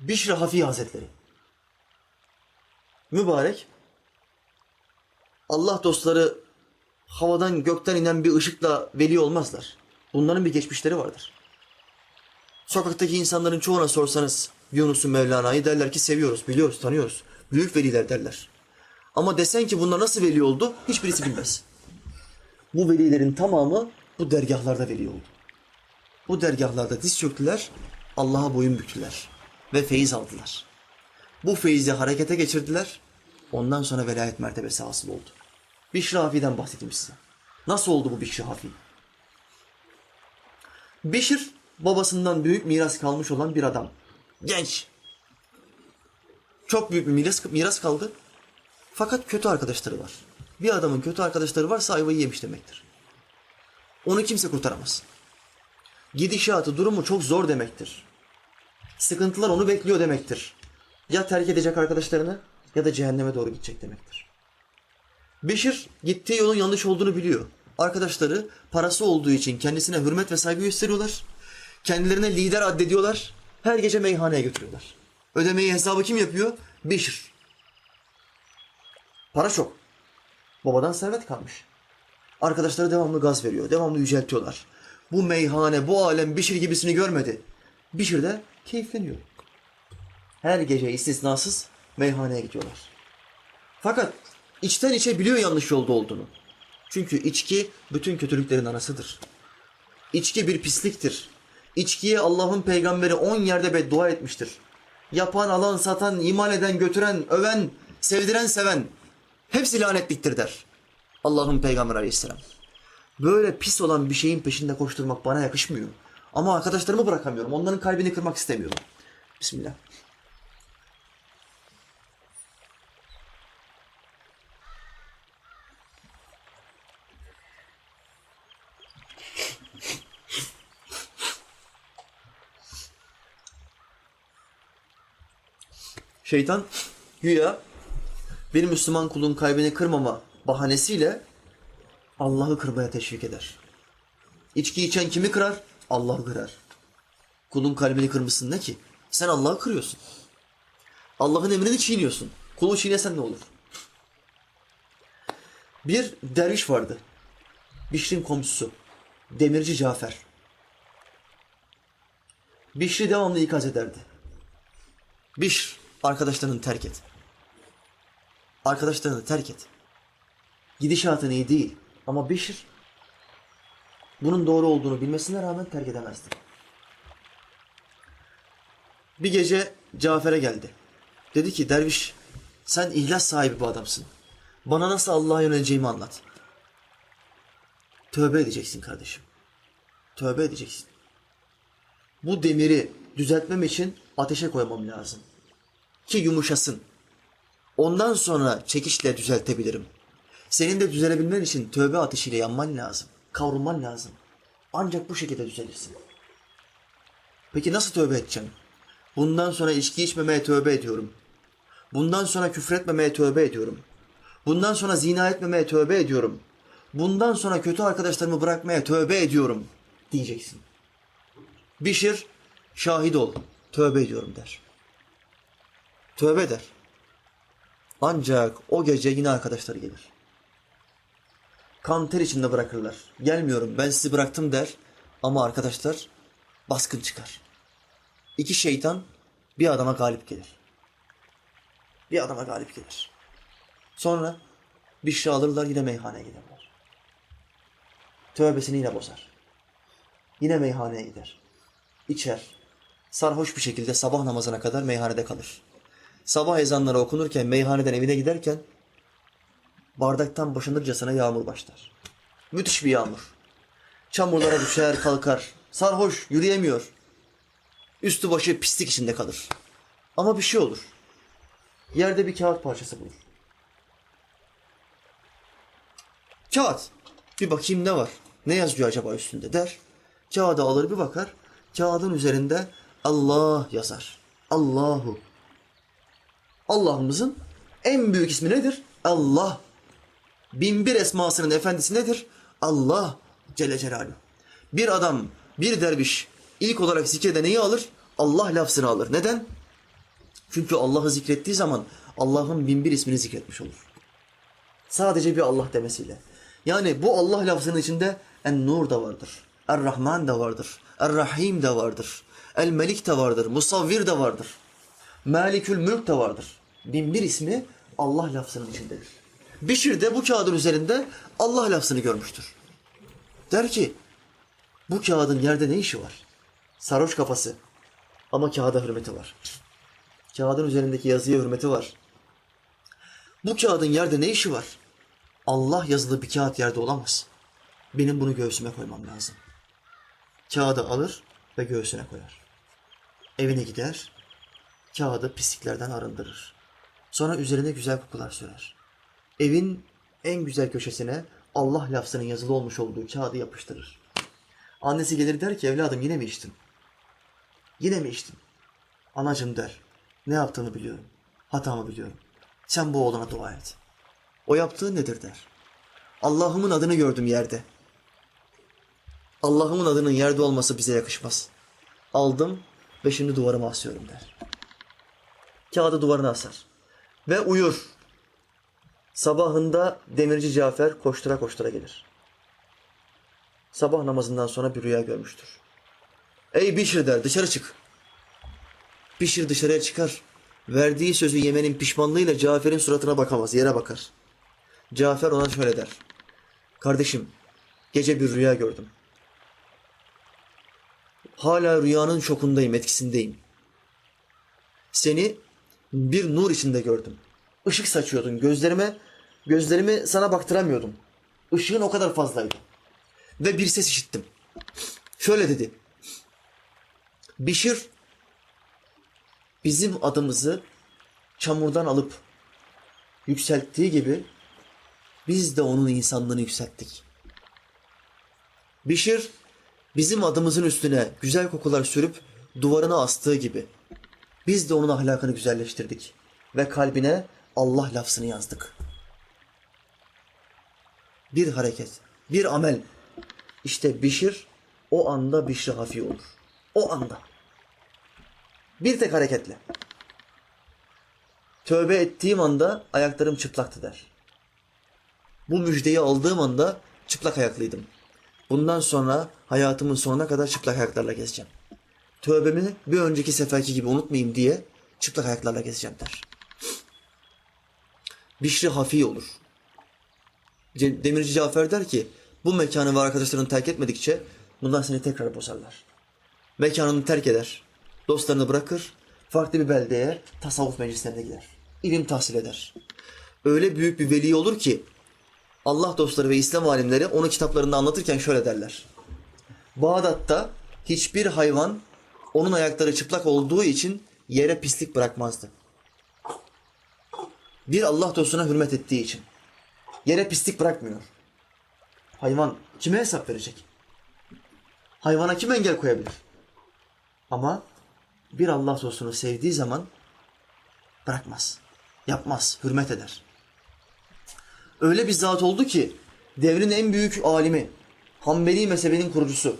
Bişri Hafi Hazretleri. Mübarek. Allah dostları havadan gökten inen bir ışıkla veli olmazlar. Bunların bir geçmişleri vardır. Sokaktaki insanların çoğuna sorsanız Yunus'u Mevlana'yı derler ki seviyoruz, biliyoruz, tanıyoruz. Büyük veliler derler. Ama desen ki bunlar nasıl veli oldu hiçbirisi bilmez. Bu velilerin tamamı bu dergahlarda veli oldu. Bu dergahlarda diz çöktüler, Allah'a boyun büktüler ve feyiz aldılar. Bu feyzi harekete geçirdiler, ondan sonra velayet mertebesi hasıl oldu. Bişri Hafi'den bahsedeyim size. Nasıl oldu bu Bişri Hafi? Bişir babasından büyük miras kalmış olan bir adam. Genç. Çok büyük bir miras, miras kaldı. Fakat kötü arkadaşları var. Bir adamın kötü arkadaşları varsa ayvayı yemiş demektir. Onu kimse kurtaramaz. Gidişatı, durumu çok zor demektir. Sıkıntılar onu bekliyor demektir. Ya terk edecek arkadaşlarını ya da cehenneme doğru gidecek demektir. Beşir gittiği yolun yanlış olduğunu biliyor. Arkadaşları parası olduğu için kendisine hürmet ve saygı gösteriyorlar. Kendilerine lider addediyorlar. Her gece meyhaneye götürüyorlar. Ödemeyi hesabı kim yapıyor? Beşir. Para çok. Babadan servet kalmış. Arkadaşları devamlı gaz veriyor. Devamlı yüceltiyorlar. Bu meyhane, bu alem Bişir gibisini görmedi. Bişir de keyifleniyor. Her gece istisnasız meyhaneye gidiyorlar. Fakat içten içe biliyor yanlış yolda olduğunu. Çünkü içki bütün kötülüklerin anasıdır. İçki bir pisliktir. İçkiye Allah'ın peygamberi on yerde beddua etmiştir. Yapan, alan, satan, iman eden, götüren, öven, sevdiren, seven hepsi lanetliktir der. Allah'ın peygamberi aleyhisselam. Böyle pis olan bir şeyin peşinde koşturmak bana yakışmıyor. Ama arkadaşlarımı bırakamıyorum. Onların kalbini kırmak istemiyorum. Bismillah. Şeytan güya bir Müslüman kulun kalbini kırmama bahanesiyle Allah'ı kırmaya teşvik eder. İçki içen kimi kırar? Allah'ı kırar. Kulun kalbini kırmışsın ne ki? Sen Allah'ı kırıyorsun. Allah'ın emrini çiğniyorsun. Kulu çiğnesen ne olur? Bir derviş vardı. Bişr'in komşusu. Demirci Cafer. Bişri devamlı ikaz ederdi. Bişr, arkadaşlarını terk et. Arkadaşlarını terk et. Gidişatın iyi değil. Ama Bişr bunun doğru olduğunu bilmesine rağmen terk edemezdi. Bir gece Cafer'e geldi. Dedi ki derviş sen ihlas sahibi bir adamsın. Bana nasıl Allah'a yöneleceğimi anlat. Tövbe edeceksin kardeşim. Tövbe edeceksin. Bu demiri düzeltmem için ateşe koymam lazım. Ki yumuşasın. Ondan sonra çekişle düzeltebilirim. Senin de düzelebilmen için tövbe ateşiyle yanman lazım. Kavrulman lazım. Ancak bu şekilde düzelirsin. Peki nasıl tövbe edeceğim? Bundan sonra içki içmemeye tövbe ediyorum. Bundan sonra küfretmemeye tövbe ediyorum. Bundan sonra zina etmemeye tövbe ediyorum. Bundan sonra kötü arkadaşlarımı bırakmaya tövbe ediyorum diyeceksin. Bişir, şahit ol, tövbe ediyorum der. Tövbe eder. Ancak o gece yine arkadaşları gelir. Kan ter içinde bırakırlar. Gelmiyorum ben sizi bıraktım der. Ama arkadaşlar baskın çıkar. İki şeytan bir adama galip gelir. Bir adama galip gelir. Sonra bir şey alırlar yine meyhaneye giderler. Tövbesini yine bozar. Yine meyhaneye gider. İçer. Sarhoş bir şekilde sabah namazına kadar meyhanede kalır. Sabah ezanları okunurken meyhaneden evine giderken bardaktan boşanırcasına yağmur başlar. Müthiş bir yağmur. Çamurlara düşer kalkar. Sarhoş yürüyemiyor. Üstü başı pislik içinde kalır. Ama bir şey olur. Yerde bir kağıt parçası bulur. Kağıt. Bir bakayım ne var? Ne yazıyor acaba üstünde der. Kağıdı alır bir bakar. Kağıdın üzerinde Allah yazar. Allahu. Allah'ımızın en büyük ismi nedir? Allah. Binbir esmasının efendisi nedir? Allah Celle Celaluhu. Bir adam, bir derviş ilk olarak zikirde neyi alır? Allah lafzını alır. Neden? Çünkü Allah'ı zikrettiği zaman Allah'ın bin bir ismini zikretmiş olur. Sadece bir Allah demesiyle. Yani bu Allah lafzının içinde En-Nur da vardır. Er-Rahman da vardır. Er-Rahim de vardır. El-Melik de vardır. Musavvir de vardır. Malikül Mülk de vardır. Bin bir ismi Allah lafzının içindedir. Bişir de bu kağıdın üzerinde Allah lafzını görmüştür. Der ki bu kağıdın yerde ne işi var? Sarhoş kafası. Ama kağıda hürmeti var. Kağıdın üzerindeki yazıya hürmeti var. Bu kağıdın yerde ne işi var? Allah yazılı bir kağıt yerde olamaz. Benim bunu göğsüme koymam lazım. Kağıdı alır ve göğsüne koyar. Evine gider, kağıdı pisliklerden arındırır. Sonra üzerine güzel kokular sürer. Evin en güzel köşesine Allah lafzının yazılı olmuş olduğu kağıdı yapıştırır. Annesi gelir der ki evladım yine mi içtin? Yine mi içtin? Anacım der. Ne yaptığını biliyorum. Hatamı biliyorum. Sen bu oğlana dua et. O yaptığı nedir der. Allah'ımın adını gördüm yerde. Allah'ımın adının yerde olması bize yakışmaz. Aldım ve şimdi duvarıma asıyorum der. Kağıdı duvarına asar. Ve uyur. Sabahında demirci Cafer koştura koştura gelir. Sabah namazından sonra bir rüya görmüştür. Ey Bişir der dışarı çık. Bişir dışarıya çıkar. Verdiği sözü yemenin pişmanlığıyla Cafer'in suratına bakamaz, yere bakar. Cafer ona şöyle der. Kardeşim, gece bir rüya gördüm. Hala rüyanın şokundayım, etkisindeyim. Seni bir nur içinde gördüm. Işık saçıyordun gözlerime, gözlerimi sana baktıramıyordum. Işığın o kadar fazlaydı. Ve bir ses işittim. Şöyle dedi. Bişir bizim adımızı çamurdan alıp yükselttiği gibi biz de onun insanlığını yükselttik. Bişir bizim adımızın üstüne güzel kokular sürüp duvarına astığı gibi biz de onun ahlakını güzelleştirdik ve kalbine Allah lafzını yazdık. Bir hareket, bir amel. İşte Bişir o anda Bişri Hafi olur. O anda. Bir tek hareketle. Tövbe ettiğim anda ayaklarım çıplaktı der. Bu müjdeyi aldığım anda çıplak ayaklıydım. Bundan sonra hayatımın sonuna kadar çıplak ayaklarla gezeceğim. Tövbemi bir önceki seferki gibi unutmayayım diye çıplak ayaklarla gezeceğim der. Bişri hafi olur. Demirci Cafer der ki bu mekanı ve arkadaşlarını terk etmedikçe bundan seni tekrar bozarlar. Mekanını terk eder. Dostlarını bırakır. Farklı bir beldeye tasavvuf meclislerine gider. İlim tahsil eder. Öyle büyük bir veli olur ki Allah dostları ve İslam alimleri onu kitaplarında anlatırken şöyle derler. Bağdat'ta hiçbir hayvan onun ayakları çıplak olduğu için yere pislik bırakmazdı. Bir Allah dostuna hürmet ettiği için. Yere pislik bırakmıyor. Hayvan kime hesap verecek? Hayvana kim engel koyabilir? Ama bir Allah dostunu sevdiği zaman bırakmaz. Yapmaz, hürmet eder. Öyle bir zat oldu ki devrin en büyük alimi, Hanbeli mezhebinin kurucusu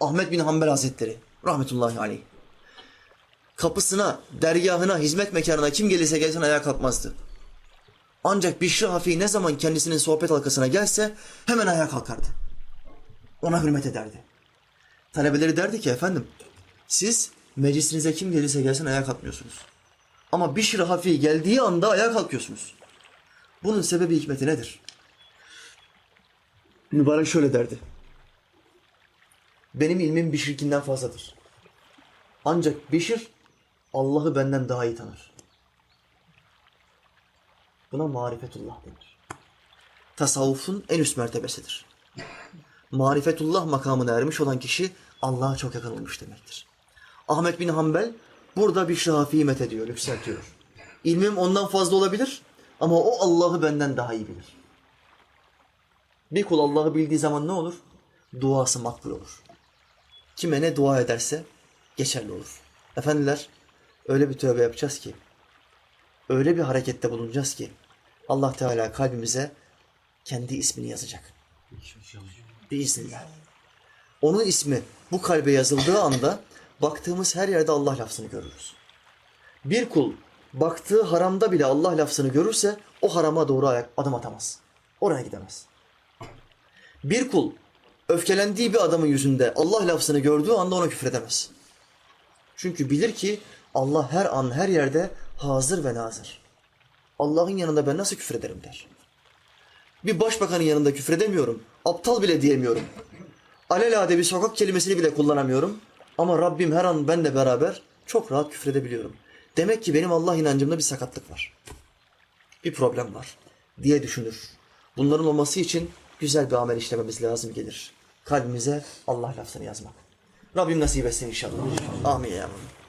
Ahmet bin Hanbel Hazretleri rahmetullahi aleyh. Kapısına, dergahına, hizmet mekanına kim gelirse gelsin ayağa kalkmazdı. Ancak Bişri Hafi ne zaman kendisinin sohbet halkasına gelse hemen ayağa kalkardı. Ona hürmet ederdi. Talebeleri derdi ki efendim siz meclisinize kim gelirse gelsin ayağa kalkmıyorsunuz. Ama Bişri Hafi geldiği anda ayağa kalkıyorsunuz. Bunun sebebi hikmeti nedir? Mübarek şöyle derdi. Benim ilmim Bişir'kinden fazladır. Ancak Bişir Allah'ı benden daha iyi tanır. Buna marifetullah denir. Tasavvufun en üst mertebesidir. Marifetullah makamına ermiş olan kişi Allah'a çok yakın olmuş demektir. Ahmet bin Hanbel burada bir şafiyi met ediyor, yükseltiyor. İlmim ondan fazla olabilir ama o Allah'ı benden daha iyi bilir. Bir kul Allah'ı bildiği zaman ne olur? Duası makbul olur. Kime ne dua ederse geçerli olur. Efendiler öyle bir tövbe yapacağız ki öyle bir harekette bulunacağız ki Allah Teala kalbimize kendi ismini yazacak. Biiznillah. Onun ismi bu kalbe yazıldığı anda baktığımız her yerde Allah lafzını görürüz. Bir kul baktığı haramda bile Allah lafzını görürse o harama doğru ayak, adım atamaz. Oraya gidemez. Bir kul öfkelendiği bir adamın yüzünde Allah lafzını gördüğü anda ona küfredemez. Çünkü bilir ki Allah her an her yerde hazır ve nazır. Allah'ın yanında ben nasıl küfrederim der. Bir başbakanın yanında küfredemiyorum. Aptal bile diyemiyorum. Alelade bir sokak kelimesini bile kullanamıyorum. Ama Rabbim her an benle beraber çok rahat küfredebiliyorum. Demek ki benim Allah inancımda bir sakatlık var. Bir problem var diye düşünür. Bunların olması için güzel bir amel işlememiz lazım gelir. Kalbimize Allah lafzını yazmak. Rabbim nasip etsin inşallah. Amin Rabbi.